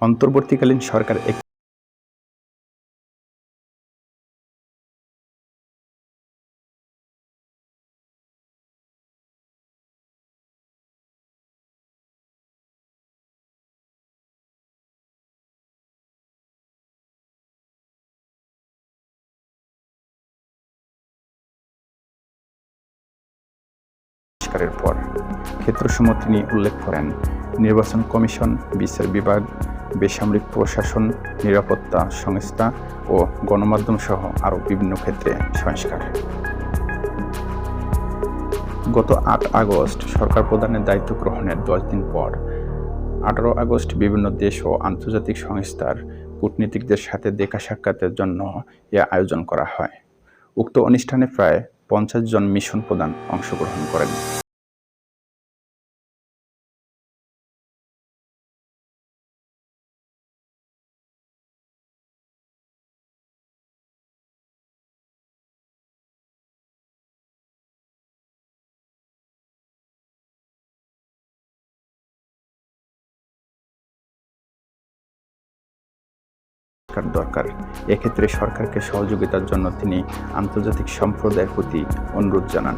অন্তর্বর্তীকালীন সরকার এক সংস্কারের পর ক্ষেত্রসমূহ তিনি উল্লেখ করেন নির্বাচন কমিশন বিচার বিভাগ বেসামরিক প্রশাসন, নিরাপত্তা সংস্থা ও গণমাধ্যম সহ আরও বিভিন্ন ক্ষেত্রে সংস্কার। গত আট আগস্ট সরকার প্রধানের দায়িত্ব গ্রহণের দশ দিন পর আঠারো আগস্ট বিভিন্ন দেশ ও আন্তর্জাতিক সংস্থার কূটনীতিকদের সাথে দেখা সাক্ষাতের জন্য এ আয়োজন করা হয়। উক্ত অনুষ্ঠানে প্রায় পঞ্চাশ জন মিশন প্রধান অংশগ্রহণ করেন। দরকার। এক্ষেত্রে সরকারকে সহযোগিতার জন্য তিনি আন্তর্জাতিক সম্প্রদায়ের প্রতি অনুরোধ জানান।